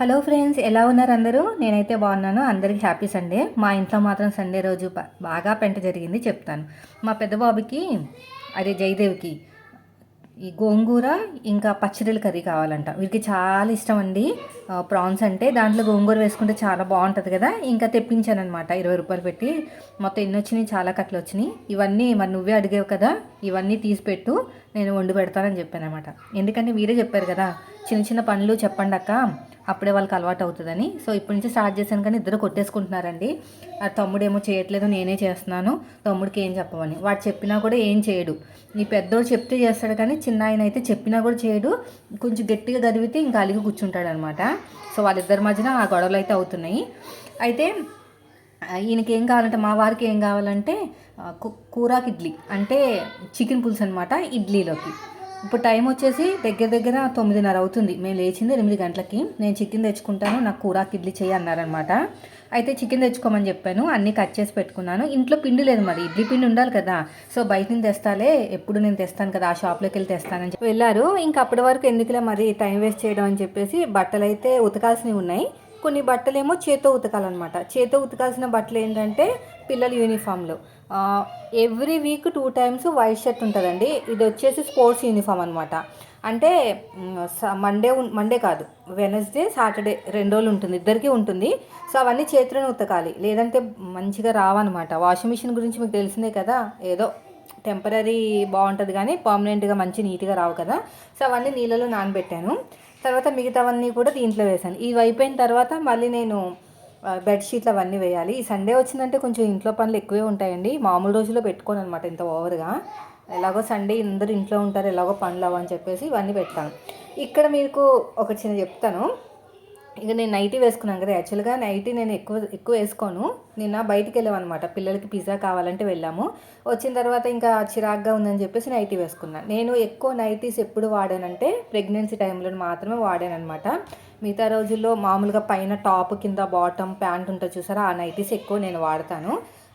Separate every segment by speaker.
Speaker 1: Hello friends ఎలా ఉన్నారు అందరూ? నేనైతే బాగున్నాను. అందరికీ హ్యాపీ సండే. మా ఇంట్లో మాత్రం సండే రోజు బాగా పెంట జరిగింది చెప్తాను. మా పెద్ద బాబుకి అదే జయదేవ్కి ఈ గోంగూర ఇంకా పచ్చడిల కర్రీ కావాలంట. వీరికి చాలా ఇష్టం అండి. ప్రాన్స్ అంటే దాంట్లో గోంగూర వేసుకుంటే చాలా బాగుంటుంది కదా. ఇంకా తెప్పించాను అనమాట ఇరవై రూపాయలు పెట్టి మొత్తం ఎన్ని వచ్చినాయి? చాలా కట్టలు వచ్చినాయి. ఇవన్నీ మరి నువ్వే అడిగావు కదా ఇవన్నీ తీసి పెట్టు నేను వండి పెడతానని చెప్పాను అనమాట ఎందుకంటే మీరే చెప్పారు కదా చిన్న చిన్న పనులు చెప్పండి అక్క అప్పుడే వాళ్ళకి అలవాటు అవుతుందని. సో ఇప్పటి నుంచి స్టార్ట్ చేశాను కానీ ఇద్దరు కొట్టేసుకుంటున్నారండి. ఆ తమ్ముడేమో చేయట్లేదు నేనే చేస్తున్నాను. తమ్ముడికి ఏం చెప్పమని. వాడు చెప్పినా కూడా ఏం చేయడు. నీ పెద్దోడు చెప్తే చేస్తాడు కానీ చిన్న ఆయన అయితే చెప్పినా కూడా చేయడు. కొంచెం గట్టిగా గదివితే ఇంకా అలిగి కూర్చుంటాడు అనమాట సో వాళ్ళిద్దరి మధ్యన ఆ గొడవలు అయితే అవుతున్నాయి. అయితే ఈయనకి ఏం కావాలంటే మా వారికి ఏం కావాలంటే కూరాకి ఇడ్లీ. అంటే చికెన్ పులుసు అనమాట ఇడ్లీలోకి. ఇప్పుడు టైం వచ్చేసి దగ్గర దగ్గర తొమ్మిదిన్నర అవుతుంది. మేము లేచింది ఎనిమిది గంటలకి. నేను చికెన్ తెచ్చుకుంటాను నాకు కూరాకి ఇడ్లీ చేయి అన్నారనమాట అయితే చికెన్ తెచ్చుకోమని చెప్పాను అన్నీ కట్ చేసి పెట్టుకున్నాను. ఇంట్లో పిండి లేదు మరి ఇడ్లీ పిండి ఉండాలి కదా. సో బయట నుంచి తెస్తాలే ఎప్పుడు నేను తెస్తాను కదా ఆ షాప్లోకి వెళ్ళి తెస్తానని చెప్పి వెళ్ళారు. ఇంకా అప్పటి వరకు ఎందుకులే మరి టైం వేస్ట్ చేయడం అని చెప్పేసి బట్టలు అయితే ఉతకాల్సినవి ఉన్నాయి. కొన్ని బట్టలేమో చేతో ఉతకాలన్నమాట. చేతో ఉతకాల్సిన బట్టలు ఏంటంటే పిల్లల యూనిఫామ్లు. Every week two times white shirt ఉంటుందండి. ఇది వచ్చేసి స్పోర్ట్స్ యూనిఫామ్ అనమాట అంటే మండే మండే కాదు. వెనస్డే సాటర్డే రెండు రోజులు ఉంటుంది. ఇద్దరికీ ఉంటుంది. సో అవన్నీ చేతిలోనే ఉతకాలి. లేదంటే మంచిగా రావన్నమాట. వాషింగ్ మిషన్ గురించి మీకు తెలిసిందే కదా? ఏదో టెంపరీ బాగుంటుంది కానీ పర్మనెంట్గా మంచి నీట్గా రావు కదా? సో అవన్నీ నీళ్ళలో నానబెట్టాను. తర్వాత మిగతావన్నీ కూడా దీంట్లో వేసాను ఇవి అయిపోయిన తర్వాత మళ్ళీ నేను బెడ్షీట్లు అవన్నీ వేయాలి. ఈ సండే వచ్చిందంటే కొంచెం ఇంట్లో పనులు ఎక్కువే ఉంటాయండి. మామూలు రోజుల్లో పెట్టుకోను అనమాట ఇంత ఓవర్గా. ఎలాగో సండే అందరు ఇంట్లో ఉంటారు ఎలాగో పనులు అవని చెప్పేసి ఇవన్నీ పెడతాను. ఇక్కడ మీకు ఒక చిన్న చెప్తాను. ఇక నేను నైటీ వేసుకున్నాను కదా యాక్చువల్గా నైటీ నేను ఎక్కువ ఎక్కువ వేసుకోను. నిన్న బయటికి వెళ్ళామన్నమాట. పిల్లలకి పిజ్జా కావాలంటే వెళ్ళాము. వచ్చిన తర్వాత ఇంకా చిరాగ్గా ఉందని చెప్పేసి నైటీ వేసుకున్నాను నేను ఎక్కువ నైటీస్ ఎప్పుడు వాడానంటే ప్రెగ్నెన్సీ టైంలో మాత్రమే వాడానన్నమాట. మిగతా రోజుల్లో మామూలుగా పైన టాప్ కింద బాటమ్ ప్యాంట్ ఉంటుంది చూసారా ఆ నైటీస్ ఎక్కువ నేను వాడతాను.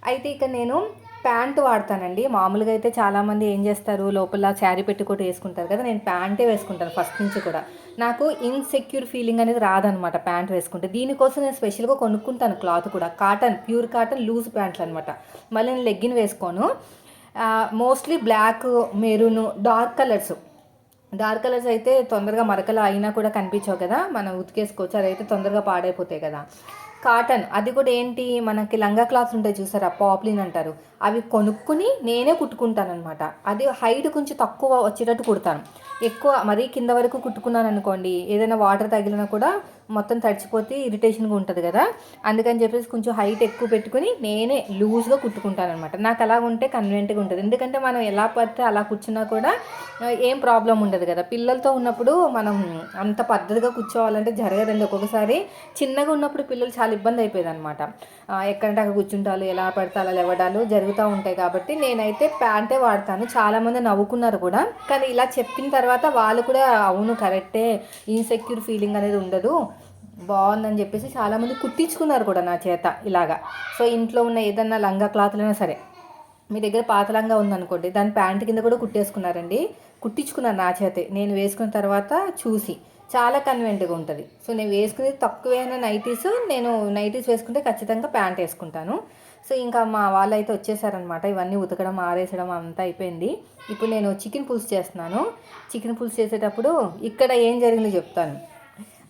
Speaker 1: అయితే ఇక నేను ప్యాంట్ వాడతానండి. మామూలుగా అయితే చాలామంది ఏం చేస్తారు లోపల శారీ పెట్టుకోటి వేసుకుంటారు కదా నేను ప్యాంటే వేసుకుంటాను ఫస్ట్ నుంచి కూడా. నాకు ఇన్సెక్యూర్ ఫీలింగ్ అనేది రాదనమాట ప్యాంట్ వేసుకుంటే. దీనికోసం నేను స్పెషల్గా కొనుక్కుంటాను క్లాత్ కూడా. కాటన్ ప్యూర్ కాటన్ లూజ్ ప్యాంట్లు అనమాట మళ్ళీ నేను లెగ్గిన్ వేసుకోను. Mostly black maroon dark colours dark colours అయితే తొందరగా మరకలు అయినా కూడా కనిపించవు కదా. మనం ఉతికేసుకోవచ్చు అదైతే తొందరగా పాడైపోతాయి కదా. కాటన్. అది కూడా ఏంటి? మనకి లంగా క్లాత్ ఉంటాయి చూసారా? పాప్లిన్ అంటారు. అవి కొనుక్కుని నేనే కుట్టుకుంటాను అనమాట అది హైట్ కొంచెం తక్కువ వచ్చేటట్టు కుడతాను. ఎక్కువ మరీ కింద వరకు కుట్టుకున్నాను అనుకోండి ఏదైనా వాటర్ తగిలినా కూడా మొత్తం తడిచిపోతే ఇరిటేషన్గా ఉంటుంది కదా? అందుకని చెప్పేసి కొంచెం హైట్ ఎక్కువ పెట్టుకుని నేనే లూజ్గా కుట్టుకుంటాను అనమాట నాకు అలా ఉంటే కన్వీనియంట్గా ఉంటుంది. ఎందుకంటే మనం ఎలా పడితే అలా కూర్చున్నా కూడా ఏం ప్రాబ్లం ఉండదు కదా. పిల్లలతో ఉన్నప్పుడు మనం అంత పద్ధతిగా కూర్చోవాలంటే జరగదండి. ఒక్కొక్కసారి చిన్నగా ఉన్నప్పుడు పిల్లలు చాలా ఇబ్బంది అయిపోయేది అనమాట ఎక్కడంటే అక్కడ కూర్చుంటారు ఎలా పడితే అలా లేవడాలు జరుగుతూ ఉంటాయి కాబట్టి నేనైతే ప్యాంటే వాడతాను. చాలామంది నవ్వుకున్నారు కూడా. కానీ ఇలా చెప్పిన తర్వాత వాళ్ళు కూడా అవును కరెక్టే. ఇన్సెక్యూర్ ఫీలింగ్ అనేది ఉండదు. బాగుందని చెప్పేసి చాలామంది కుట్టించుకున్నారు కూడా నా చేత ఇలాగా. సో ఇంట్లో ఉన్న ఏదన్నా లంగా క్లాత్లైనా సరే మీ దగ్గర పాత లంగా ఉందనుకోండి దాని ప్యాంట్ కింద కూడా కుట్టేసుకున్నారండి. కుట్టించుకున్నాను నా చేతే. నేను వేసుకున్న తర్వాత చూసి. చాలా కన్వెంట్గా ఉంటుంది. సో నేను వేసుకునేది తక్కువైన నైటీస్ నేను నైటీస్ వేసుకుంటే ఖచ్చితంగా ప్యాంట్ వేసుకుంటాను. సో ఇంకా మా వాళ్ళు అయితే వచ్చేసారనమాట ఇవన్నీ ఉతకడం ఆరేసడం అంతా అయిపోయింది. ఇప్పుడు నేను చికెన్ పులుసు చేస్తున్నాను. చికెన్ పులుసు చేసేటప్పుడు ఇక్కడ ఏం జరిగిందో చెప్తాను.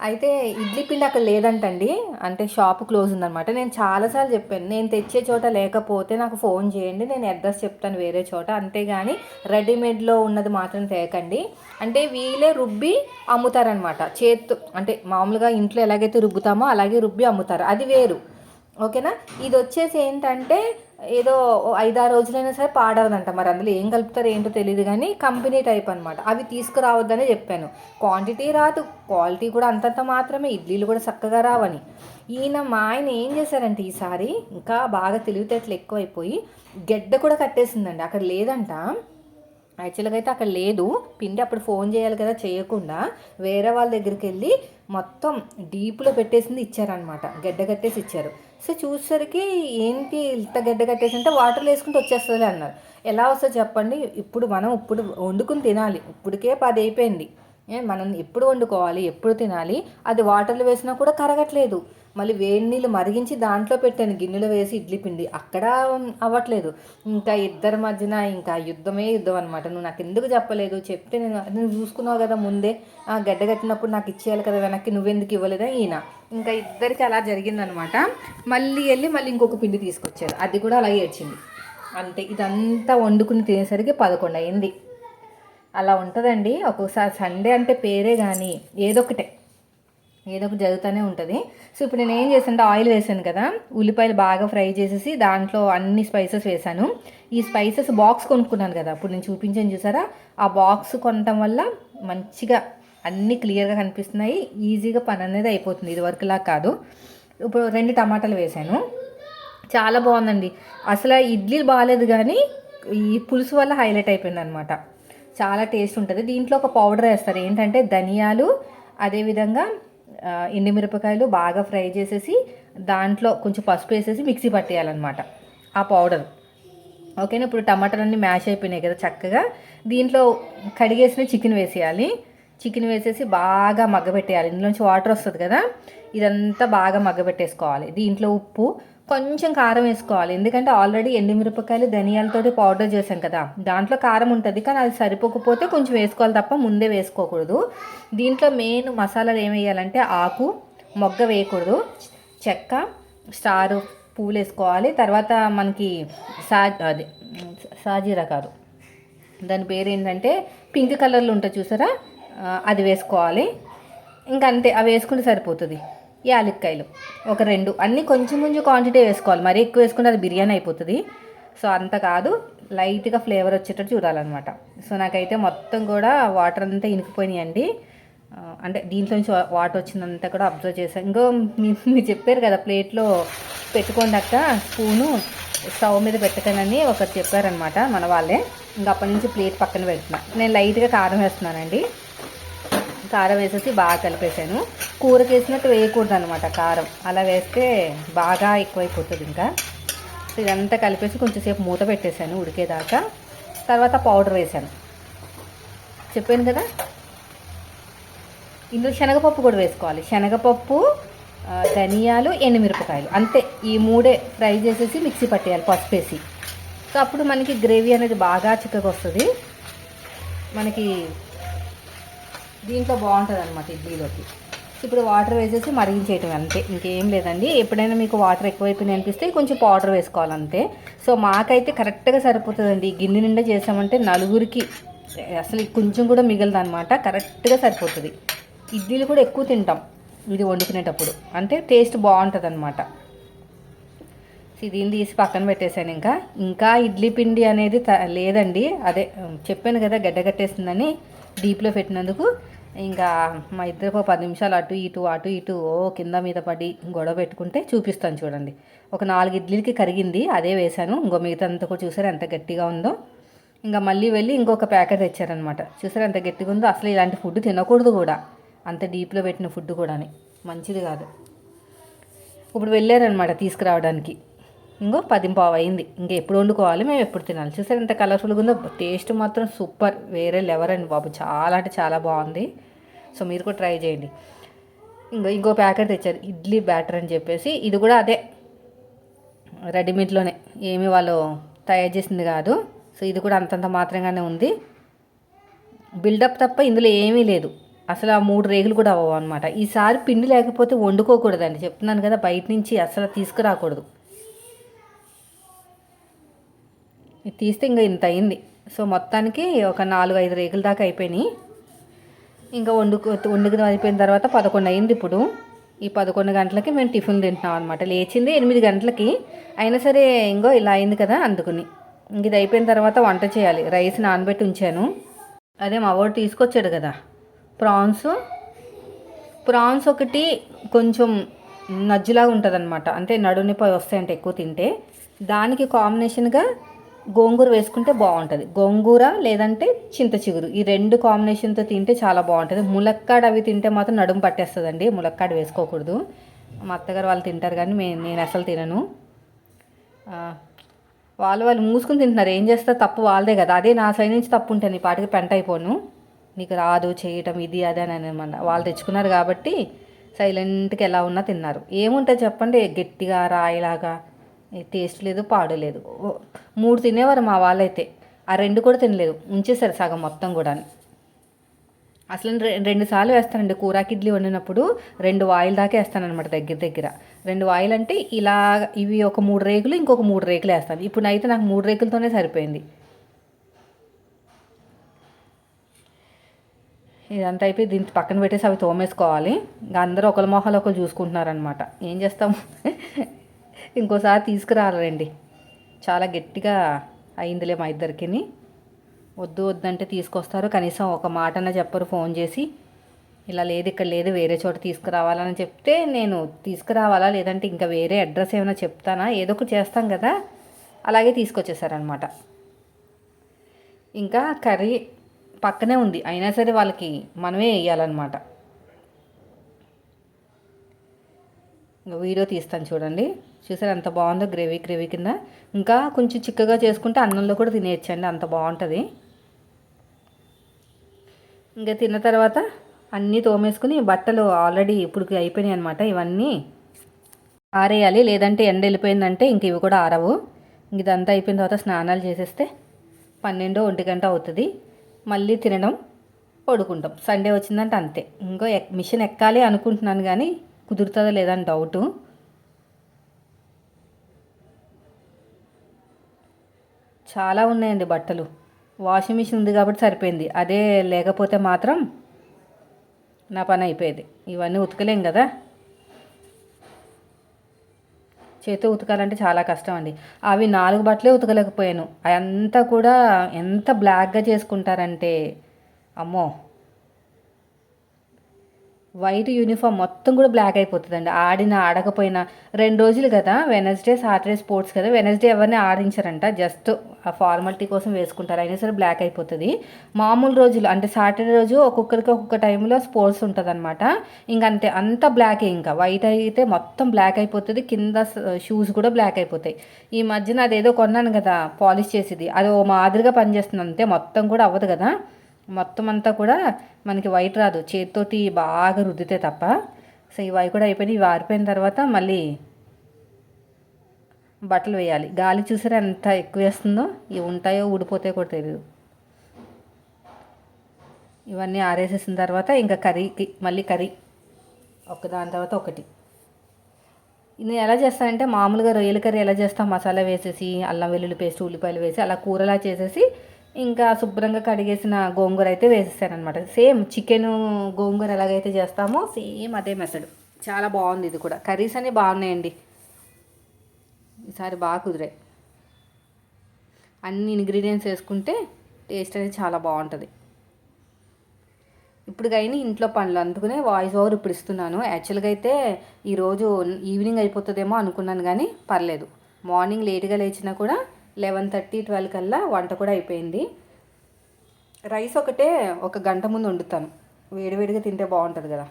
Speaker 1: అయితే ఇడ్లీ పిండి అక్కడ లేదంటండి. అంటే షాప్ క్లోజ్ ఉందన్నమాట. నేను చాలాసార్లు చెప్పాను. నేను తెచ్చే చోట లేకపోతే నాకు ఫోన్ చేయండి. నేను అడ్రస్ చెప్తాను వేరే చోట. అంతేగాని రెడీమేడ్లో ఉన్నది మాత్రం తేకండి. అంటే వీళ్ళే రుబ్బి అమ్ముతారనమాట చేత్తు అంటే మామూలుగా ఇంట్లో ఎలాగైతే రుబ్బుతామో అలాగే రుబ్బి అమ్ముతారు. అది వేరు. ఓకేనా? ఇది వచ్చేసి ఏంటంటే ఏదో ఐదారు రోజులైనా సరే పాడవదంట మరి అందులో ఏం కలుపుతారో ఏంటో తెలియదు కానీ కంపెనీ టైప్ అనమాట అవి తీసుకురావద్దనే చెప్పాను. క్వాంటిటీ రాదు. క్వాలిటీ కూడా అంతంత మాత్రమే. ఇడ్లీలు కూడా చక్కగా రావని. ఈయన మా ఆయన ఏం చేశారంటే ఈసారి ఇంకా బాగా తెలివితేటలు ఎక్కువైపోయి గెడ్డ కూడా కట్టేసిందండి. అక్కడ లేదంట. యాక్చువల్గా అయితే అక్కడ లేదు. పిండి అప్పుడు ఫోన్ చేయాలి కదా చేయకుండా వేరే వాళ్ళ దగ్గరికి వెళ్ళి మొత్తం డీప్లో పెట్టేసింది ఇచ్చారనమాట గెడ్డ కట్టేసి ఇచ్చారు. సో చూసేసరికి ఏంటి ఇంత గడ్డ కట్టేసి అంటే వాటర్లో వేసుకుంటే వచ్చేస్తుంది అన్నారు. ఎలా వస్తుందో చెప్పండి? ఇప్పుడు మనం ఇప్పుడు వండుకుని తినాలి. ఇప్పటికే పది అయిపోయింది. మనం ఎప్పుడు వండుకోవాలి ఎప్పుడు తినాలి అది వాటర్లో వేసినా కూడా కరగట్లేదు. మళ్ళీ వేడి నీళ్ళు మరిగించి దాంట్లో పెట్టాను. గిన్నెలో వేసి ఇడ్లీ పిండి అక్కడ అవ్వట్లేదు. ఇంకా ఇద్దరి మధ్యన ఇంకా యుద్ధమే యుద్ధం అనమాట నువ్వు నాకు ఎందుకు చెప్పలేదు? చెప్తే నేను నువ్వు చూసుకున్నావు కదా ముందే. ఆ గడ్డ కట్టినప్పుడు నాకు ఇచ్చేయాలి కదా వెనక్కి నువ్వెందుకు ఇవ్వలేదా ఈయన? ఇంకా ఇద్దరికి అలా జరిగిందనమాట మళ్ళీ వెళ్ళి మళ్ళీ ఇంకొక పిండి తీసుకొచ్చారు. అది కూడా అలాగే ఏడ్చింది. అంతే ఇదంతా వండుకుని తినేసరికి పదకొండు అయింది. అలా ఉంటుందండి. ఒక్కొక్కసారి సండే అంటే పేరే కానీ ఏదొకటే ఏదో ఒకటి జరుగుతూనే ఉంటుంది. సో ఇప్పుడు నేను ఏం చేశానంటే ఆయిల్ వేసాను కదా ఉల్లిపాయలు బాగా ఫ్రై చేసేసి దాంట్లో అన్ని స్పైసెస్ వేసాను ఈ స్పైసెస్ బాక్స్ కొనుక్కున్నాను కదా ఇప్పుడు నేను చూపించాను చూసారా? ఆ బాక్స్ కొనటం వల్ల మంచిగా అన్నీ క్లియర్గా కనిపిస్తున్నాయి. ఈజీగా పని అనేది అయిపోతుంది. ఇది వరకులా కాదు. ఇప్పుడు రెండు టమాటాలు వేసాను చాలా బాగుందండి. అసలు ఇడ్లీలు బాగాలేదు కానీ ఈ పులుసు వల్ల హైలైట్ అయిపోయింది అనమాట చాలా టేస్ట్ ఉంటుంది. దీంట్లో ఒక పౌడర్ వేస్తారు. ఏంటంటే ధనియాలు అదేవిధంగా ఎండుమిరపకాయలు బాగా ఫ్రై చేసేసి దాంట్లో కొంచెం పసుపు వేసేసి మిక్సీ పట్టేయాలన్నమాట. ఆ పౌడర్. ఓకేనా? ఇప్పుడు టమాటాలన్నీ మ్యాష్ అయిపోయినాయి కదా చక్కగా. దీంట్లో కడిగేసిన చికెన్ వేసేయాలి. చికెన్ వేసేసి బాగా మగ్గబెట్టేయాలి. ఇందులోంచి వాటర్ వస్తుంది కదా? ఇదంతా బాగా మగ్గబెట్టేసుకోవాలి. దీంట్లో ఉప్పు కొంచెం కారం వేసుకోవాలి. ఎందుకంటే ఆల్రెడీ ఎండుమిరపకాయలు ధనియాలతోటి పౌడర్ చేసాం కదా. దాంట్లో కారం ఉంటుంది కానీ అది సరిపోకపోతే కొంచెం వేసుకోవాలి తప్ప ముందే వేసుకోకూడదు. దీంట్లో మెయిన్ మసాలాలు ఏం వేయాలంటే ఆకు మొగ్గ వేయకూడదు చెక్క స్టారు పువ్వులు వేసుకోవాలి. తర్వాత మనకి సా అది సాజీరా కాదు. దాని పేరు ఏంటంటే పింక్ కలర్లో ఉంటుంది చూసారా? అది వేసుకోవాలి. ఇంకా అంతే అవి వేసుకుంటే సరిపోతుంది. యాలక్కాయలు. ఒక రెండు. అన్నీ కొంచెం కొంచెం క్వాంటిటీ వేసుకోవాలి. మరీ ఎక్కువ వేసుకుంటే అది బిర్యానీ అయిపోతుంది. సో అంత కాదు. లైట్గా ఫ్లేవర్ వచ్చేటట్టు చూడాలన్నమాట. సో నాకైతే మొత్తం కూడా వాటర్ అంతా ఇనికిపోయినాయండి. అంటే దీంట్లో నుంచి వాటర్ వచ్చిందంతా కూడా అబ్జర్వ్ చేశాను ఇంకో మీరు చెప్పారు కదా ప్లేట్లో పెట్టుకోండాక స్పూను స్టవ్ మీద పెట్టకనని ఒకరు చెప్పారనమాట మన వాళ్ళే. ఇంకా అప్పటి నుంచి ప్లేట్ పక్కన పెడుతున్నాను నేను లైట్గా కారం వేస్తున్నానండి. కారం వేసేసి బాగా కలిపేసాను. కూరకి వేసినట్టు వేయకూడదు అనమాట కారం. అలా వేస్తే బాగా ఎక్కువైపోతుంది ఇంకా. సో ఇదంతా కలిపేసి కొంచెంసేపు మూత పెట్టేశాను ఉడికేదాకా. తర్వాత పౌడర్ వేసాను చెప్పాను కదా? ఇందులో శనగపప్పు కూడా వేసుకోవాలి. శనగపప్పు ధనియాలు ఎండుమిరపకాయలు. అంతే. ఈ మూడే ఫ్రై చేసేసి మిక్సీ పట్టేయాలి పసుపు వేసి సో అప్పుడు మనకి గ్రేవీ అనేది బాగా చిక్కగా వస్తుంది మనకి దీంట్లో బాగుంటుంది అనమాట ఇడ్లీలోకి. ఇప్పుడు వాటర్ వేసేసి మరిగించేయటం అంతే ఇంకేం లేదండి. ఎప్పుడైనా మీకు వాటర్ ఎక్కువైపోయినాయి అనిపిస్తే కొంచెం పౌడర్ వేసుకోవాలి అంతే సో మాకైతే కరెక్ట్గా సరిపోతుందండి. గిన్నె నిండా చేసామంటే నలుగురికి అసలు కొంచెం కూడా మిగలదు అనమాట కరెక్ట్గా సరిపోతుంది. ఇడ్లీలు కూడా ఎక్కువ తింటాం ఇది వండుకునేటప్పుడు. అంటే టేస్ట్ బాగుంటుంది అనమాట దీన్ని తీసి పక్కన పెట్టేశాను ఇంకా. ఇంకా ఇడ్లీ పిండి అనేది త- లేదండి. అదే చెప్పాను కదా గడ్డ కట్టేసిందని డీప్లో పెట్టినందుకు. ఇంకా మా ఇద్దరికి ఒక పది నిమిషాలు అటు ఇటు అటు ఇటు ఓ కింద మీద పడి గొడవ పెట్టుకుంటే చూపిస్తాను చూడండి. ఒక నాలుగు ఇడ్లీలకి కరిగింది అదే వేశాను. ఇంకో మిగతా అంతా కూడా చూసారు ఎంత గట్టిగా ఉందో. ఇంకా మళ్ళీ వెళ్ళి ఇంకొక ప్యాకెట్ తెచ్చారనమాట. చూసారు ఎంత గట్టిగా ఉందో? అసలు ఇలాంటి ఫుడ్ తినకూడదు కూడా. అంత డీప్లో పెట్టిన ఫుడ్ కూడాని మంచిది కాదు. ఇప్పుడు వెళ్ళారనమాట తీసుకురావడానికి. ఇంకో పదింపావు అయింది. ఇంకా ఎప్పుడు వండుకోవాలి? మేము ఎప్పుడు తినాలి? చూసారు ఎంత కలర్ఫుల్గా ఉందో? టేస్ట్ మాత్రం సూపర్. వేరే లెవర్ అండి బాబు. చాలా అంటే చాలా బాగుంది. సో మీరు కూడా ట్రై చేయండి. ఇంకో ఇంకో ప్యాకెట్ తెచ్చారు. ఇడ్లీ బ్యాటర్ అని చెప్పేసి. ఇది కూడా అదే రెడీమేడ్లోనే. ఏమి వాళ్ళు తయారు చేసింది కాదు. సో ఇది కూడా అంతంత మాత్రంగానే ఉంది. బిల్డప్ తప్ప ఇందులో ఏమీ లేదు. అసలు ఆ మూడు రేగులు కూడా అవ్వవు అనమాట ఈసారి పిండి లేకపోతే వండుకోకూడదండి. చెప్తున్నాను కదా బయట నుంచి అసలు తీసుకురాకూడదు. ఇది తీస్తే ఇంకా ఇంత అయింది. సో మొత్తానికి ఒక నాలుగు ఐదు రేగుల దాకా అయిపోయినాయి. ఇంకా వండుకు వండుకుని అయిపోయిన తర్వాత పదకొండు అయింది ఇప్పుడు. ఈ పదకొండు గంటలకి మేము టిఫిన్ తింటున్నాం అనమాట లేచింది ఎనిమిది గంటలకి. అయినా సరే ఇంకో ఇలా అయింది కదా అందుకుని. ఇంక ఇది అయిపోయిన తర్వాత వంట చేయాలి. రైస్ నానబెట్టి ఉంచాను. అదే మా వాడు తీసుకొచ్చాడు కదా. ప్రాన్స్. ప్రాన్స్ ఒకటి కొంచెం నజ్జులాగా ఉంటుంది అనమాట అంటే నడునిపై వస్తాయంటే ఎక్కువ తింటే. దానికి కాంబినేషన్గా గోంగూర వేసుకుంటే బాగుంటుంది. గోంగూర లేదంటే చింత చిగురు. ఈ రెండు కాంబినేషన్తో తింటే చాలా బాగుంటుంది. ములక్కాడ అవి తింటే మాత్రం నడుము పట్టేస్తుందండి. ములక్కాడ వేసుకోకూడదు. మా అత్తగారు వాళ్ళు తింటారు కానీ మే నేను అసలు తినను. వాళ్ళు వాళ్ళు మూసుకుని తింటున్నారు. ఏం చేస్తే తప్పు వాళ్ళదే కదా. అదే నా సైడ్ నుంచి తప్పు ఉంటుంది నీ పాటికి పెంట అయిపోను. నీకు రాదు చేయటం ఇది అది అని అనమాట వాళ్ళు తెచ్చుకున్నారు కాబట్టి సైలెంట్గా ఎలా ఉన్నా తిన్నారు. ఏముంటుంది చెప్పండి? గట్టిగా రాయిలాగా టేస్ట్ లేదు పాడు లేదు. ఓ- మూడు తినేవారు మా వాళ్ళైతే. ఆ రెండు కూడా తినలేదు. ఉంచేసారు సగం మొత్తం కూడా అసలు రెండు సార్లు వేస్తానండి. కూరాకి ఇడ్లీ వండినప్పుడు రెండు వాయిల్ దాకా వేస్తాను అనమాట దగ్గర దగ్గర. రెండు వాయిల్ అంటే ఇలా ఇవి ఒక మూడు రేకులు ఇంకొక మూడు రేకులు వేస్తాను. ఇప్పుడు అయితే నాకు మూడు రేకులతోనే సరిపోయింది. ఇదంతా అయిపోయి దీన్ని పక్కన పెట్టేసి అవి తోమేసుకోవాలి. ఇంకా అందరూ ఒకరి మొహాలు ఒకరు చూసుకుంటున్నారనమాట ఏం చేస్తాము? ఇంకోసారి తీసుకురాలండి చాలా గట్టిగా అయిందిలే మా ఇద్దరికిని. వద్దు వద్దంటే తీసుకొస్తారు. కనీసం ఒక మాటన చెప్పరు ఫోన్ చేసి. ఇలా లేదు ఇక్కడ లేదు వేరే చోట తీసుకురావాలని చెప్తే నేను తీసుకురావాలా? లేదంటే ఇంకా వేరే అడ్రస్ ఏమైనా చెప్తానా? ఏదో ఒకటి చేస్తాం కదా. అలాగే తీసుకొచ్చేసారనమాట ఇంకా కర్రీ పక్కనే ఉంది. అయినా సరే వాళ్ళకి మనమే వేయాలన్నమాట. వీడియో తీస్తాను చూడండి. చూసారు ఎంత బాగుందో గ్రేవీ గ్రేవీ కింద. ఇంకా కొంచెం చిక్కగా చేసుకుంటే అన్నంలో కూడా తినేయచ్చండి అంత బాగుంటుంది. ఇంకా తిన్న తర్వాత అన్నీ తోమేసుకుని బట్టలు ఆల్రెడీ ఇప్పుడు అయిపోయినాయి అనమాట ఇవన్నీ ఆరేయాలి. లేదంటే ఎండ వెళ్ళిపోయిందంటే ఇంక ఇవి కూడా ఆరవు. ఇంక ఇదంతా అయిపోయిన తర్వాత స్నానాలు చేసేస్తే పన్నెండో ఒంటి గంట అవుతుంది. మళ్ళీ తినడం పడుకుంటాం. సండే వచ్చిందంటే అంతే. ఇంకో ఎక్ మిషన్ ఎక్కాలి అనుకుంటున్నాను కానీ కుదురుతుందో లేదని డౌటు. చాలా ఉన్నాయండి బట్టలు. వాషింగ్ మిషన్ ఉంది కాబట్టి సరిపోయింది. అదే లేకపోతే మాత్రం నా పని అయిపోయేది. ఇవన్నీ ఉతకలేం కదా. చేతి ఉతకాలంటే చాలా కష్టం అండి అవి నాలుగు బట్టలే ఉతకలేకపోయాను. అదంతా కూడా ఎంత బ్లాక్గా చేసుకుంటారంటే అమ్మో! వైట్ యూనిఫామ్ మొత్తం కూడా బ్లాక్ అయిపోతుందండి. ఆడిన ఆడకపోయినా. రెండు రోజులు కదా వెనస్డే సాటర్డే స్పోర్ట్స్ కదా. వెనస్డే ఎవరిని ఆడించారంట? జస్ట్ ఆ ఫార్మాలిటీ కోసం వేసుకుంటారు. అయినా సరే బ్లాక్ అయిపోతుంది. మామూలు రోజులు అంటే సాటర్డే రోజు ఒక్కొక్కరికి ఒక్కొక్క టైంలో స్పోర్ట్స్ ఉంటుంది అనమాట ఇంకంతే అంత బ్లాకే ఇంకా. వైట్ అయితే మొత్తం బ్లాక్ అయిపోతుంది. కింద షూస్ కూడా బ్లాక్ అయిపోతాయి. ఈ మధ్యన అదేదో కొన్నాను కదా పాలిష్ చేసేది. అది ఓ మాదిరిగా పనిచేస్తుంది. అంతే మొత్తం కూడా అవ్వదు కదా. మొత్తం అంతా కూడా మనకి వైట్ రాదు. చేతితోటి బాగా రుద్దితే తప్ప. సో ఇవి కూడా అయిపోయినాయి. ఇవి ఆరిపోయిన తర్వాత మళ్ళీ బట్టలు వేయాలి. గాలి చూసారా ఎంత ఎక్కువ వేస్తుందో? ఇవి ఉంటాయో ఊడిపోతాయో కూడా తెలియదు ఇవన్నీ ఆరేసేసిన తర్వాత ఇంకా కర్రీకి మళ్ళీ కర్రీ. ఒక దాని తర్వాత ఒకటి. నేను ఎలా చేస్తానంటే మామూలుగా రొయ్యల కర్రీ ఎలా చేస్తాం? మసాలా వేసేసి అల్లం వెల్లుల్లి పేస్ట్ ఉల్లిపాయలు వేసి అలా కూరలా చేసేసి ఇంకా శుభ్రంగా కడిగేసిన గోంగూర అయితే వేసేసాను అనమాట సేమ్ చికెన్ గోంగూర ఎలాగైతే చేస్తామో సేమ్ అదే మెథడ్ చాలా బాగుంది ఇది కూడా. కర్రీస్ అన్నీ బాగున్నాయండి. ఈసారి బాగా కుదిరాయి. అన్ని ఇంగ్రీడియంట్స్ వేసుకుంటే టేస్ట్ అనేది చాలా బాగుంటుంది. ఇప్పుడు కానీ ఇంట్లో పనులు. అందుకునే వాయిస్ ఓవర్ ఇప్పుడు ఇస్తున్నాను. యాక్చువల్గా అయితే ఈరోజు ఈవినింగ్ అయిపోతుందేమో అనుకున్నాను కానీ పర్లేదు. మార్నింగ్ లేట్గా లేచినా కూడా లెవెన్ థర్టీ ట్వెల్వ్ కల్లా వంట కూడా అయిపోయింది. రైస్ ఒకటే ఒక గంట ముందు వండుతాను. వేడివేడిగా తింటే బాగుంటుంది కదా.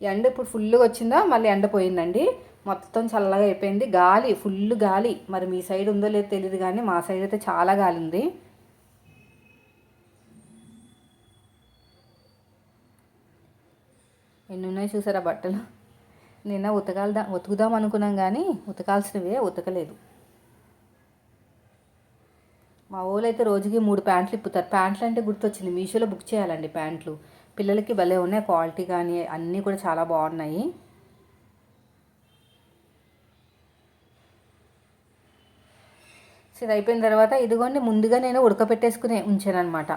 Speaker 1: ఎండ ఇప్పుడు ఫుల్గా వచ్చిందా మళ్ళీ ఎండ పోయిందండి. మొత్తం చల్లగా అయిపోయింది. గాలి ఫుల్ గాలి. మరి మీ సైడ్ ఉందో లేదో తెలియదు కానీ మా సైడ్ అయితే చాలా గాలి ఉంది. ఎన్ని ఉన్నాయి చూసారా బట్టలు? నిన్న ఉతకాలదా ఉతుకుదాం అనుకున్నాం కానీ ఉతకాల్సినవే ఉతకలేదు. మా ఊళ్ళో అయితే రోజుకి మూడు ప్యాంట్లు ఇప్పుతారు. ప్యాంట్లు అంటే గుర్తొచ్చింది. మీషోలో బుక్ చేయాలండి ప్యాంట్లు. పిల్లలకి భలే ఉన్నాయి. క్వాలిటీ కానీ అన్నీ కూడా చాలా బాగున్నాయి. సో ఇది అయిపోయిన తర్వాత ఇదిగోండి ముందుగా నేను ఉడకపెట్టేసుకునే ఉంచాను అనమాట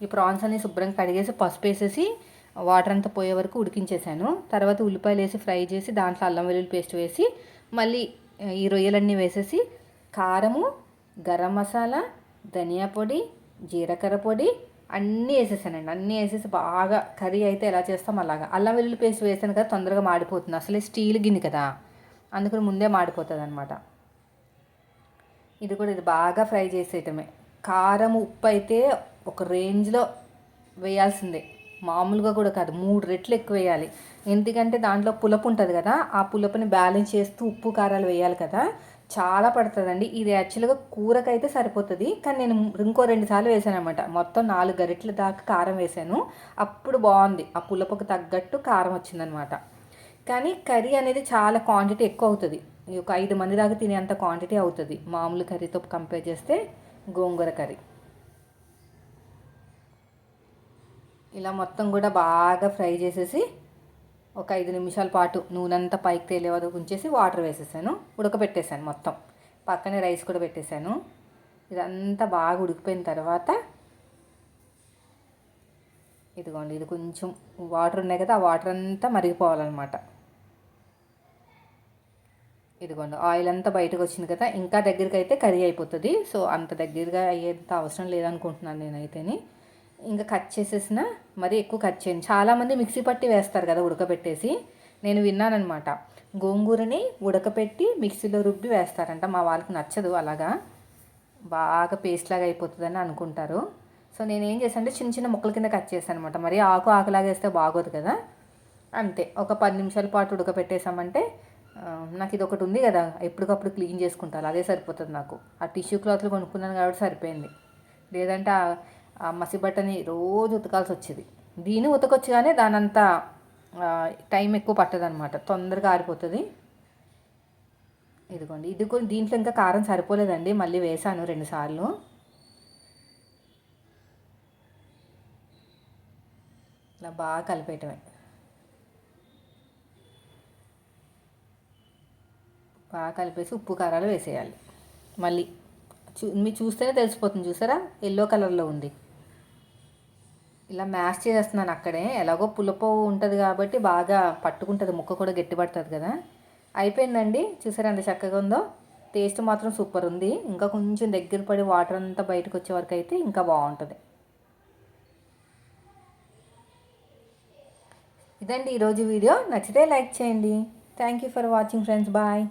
Speaker 1: ఈ ప్రాన్స్ అన్ని శుభ్రంగా కడిగేసి పసుపు వేసేసి వాటర్ అంతా పోయే వరకు ఉడికించేసాను తర్వాత ఉల్లిపాయలు వేసి ఫ్రై చేసి దాంట్లో అల్లం వెల్లుల్లి పేస్ట్ వేసి మళ్ళీ ఈ రొయ్యలన్నీ వేసేసి కారము గరం మసాలా ధనియా పొడి జీలకర్ర పొడి అన్నీ వేసేసానండి. అన్నీ వేసేసి బాగా కర్రీ అయితే ఎలా చేస్తాం అలాగా. అల్లం వెల్లుల్లి పేస్ట్ వేసాను కదా తొందరగా మాడిపోతుంది. అసలే స్టీల్ గిన్నె కదా. అందుకని ముందే మాడిపోతుంది అనమాట ఇది కూడా ఇది బాగా ఫ్రై చేసేయటమే కారం ఉప్పు అయితే ఒక రేంజ్లో వేయాల్సిందే. మామూలుగా కూడా కాదు మూడు రెట్లు ఎక్కువ వేయాలి. ఎందుకంటే దాంట్లో పులుపు ఉంటుంది కదా ఆ పులుపుని బ్యాలెన్స్ చేస్తూ ఉప్పు కారాలు వేయాలి కదా. చాలా పడుతుందండి. ఇది యాక్చువల్గా కూరకైతే సరిపోతుంది. కానీ నేను ఇంకో రెండు సార్లు వేసాను అనమాట మొత్తం నాలుగు గరిటెల దాకా కారం వేసాను. అప్పుడు బాగుంది. ఆ పులపకు తగ్గట్టు కారం వచ్చిందనమాట కానీ కర్రీ అనేది చాలా క్వాంటిటీ ఎక్కువ అవుతుంది. ఒక ఐదు మంది దాకా తినేంత క్వాంటిటీ అవుతుంది. మామూలు కర్రీతో కంపేర్ చేస్తే గోంగూర కర్రీ. ఇలా మొత్తం కూడా బాగా ఫ్రై చేసేసి ఒక ఐదు నిమిషాల పాటు నూనెంతా పైకి తేలే వరకు ఉంచేసి వాటర్ వేసేసాను. ఉడకబెట్టేశాను మొత్తం. పక్కనే రైస్ కూడా పెట్టేశాను. ఇదంతా బాగా ఉడికిపోయిన తర్వాత ఇదిగోండి ఇది కొంచెం వాటర్ ఉన్నాయి కదా ఆ వాటర్ అంతా మరిగిపోవాలన్నమాట. ఇదిగోండి ఆయిల్ అంతా బయటకు వచ్చింది కదా ఇంకా దగ్గరికి అయితే కర్రీ అయిపోతుంది. సో అంత దగ్గరగా అయ్యేంత అవసరం లేదనుకుంటున్నాను నేనైతేని. ఇంకా కట్ చేసేసిన మరి ఎక్కువ కట్ చేయండి చాలామంది మిక్సీ పట్టి వేస్తారు కదా ఉడకబెట్టేసి. నేను విన్నానమాట గోంగూరని ఉడకపెట్టి మిక్సీలో రుబ్బి వేస్తారంట. మా వాళ్ళకి నచ్చదు అలాగా. బాగా పేస్ట్ లాగా అయిపోతుందని అనుకుంటారు. సో నేను ఏం చేశానంటే చిన్న చిన్న ముక్కల కింద కట్ చేశాను అనమాట మరి ఆకు ఆకులాగా వేస్తే బాగోదు కదా. అంతే. ఒక పది నిమిషాల పాటు ఉడకపెట్టేసామంటే నాకు ఇది ఒకటి ఉంది కదా. ఎప్పటికప్పుడు క్లీన్ చేసుకుంటాను అదే సరిపోతుంది నాకు. ఆ టిష్యూ క్లాత్లు కొనుక్కున్నాను కాబట్టి సరిపోయింది. లేదంటే మసిబట్టని రోజు ఉతకాల్సి వచ్చేది దీన్ని ఉతకొచ్చు కానీ టైం ఎక్కువ పట్టదు అనమాట తొందరగా ఆరిపోతుంది. ఇదిగోండి ఇది కూడా దీంట్లో ఇంకా కారం సరిపోలేదండి. మళ్ళీ వేసాను రెండుసార్లు ఇలా బాగా కలిపేయటమే. బాగా కలిపేసి ఉప్పు కారాలు వేసేయాలి. మళ్ళీ చూ మీరు చూస్తేనే తెలిసిపోతుంది చూసారా? ఎల్లో కలర్లో ఉంది. ఇలా మ్యాష్ చేస్తున్నాను అక్కడే. ఎలాగో పులుపు ఉంటుంది కాబట్టి బాగా పట్టుకుంటుంది ముక్క కూడా గట్టి పడుతుంది కదా. అయిపోయిందండి. చూసారా ఎంత చక్కగా ఉందో? టేస్ట్ మాత్రం సూపర్ ఉంది. ఇంకా కొంచెం దగ్గర పడి వాటర్ అంతా బయటకు వచ్చే వరకు అయితే ఇంకా బాగుంటుంది. ఇదండి ఈరోజు వీడియో. నచ్చితే లైక్ చేయండి. Thank you for watching friends bye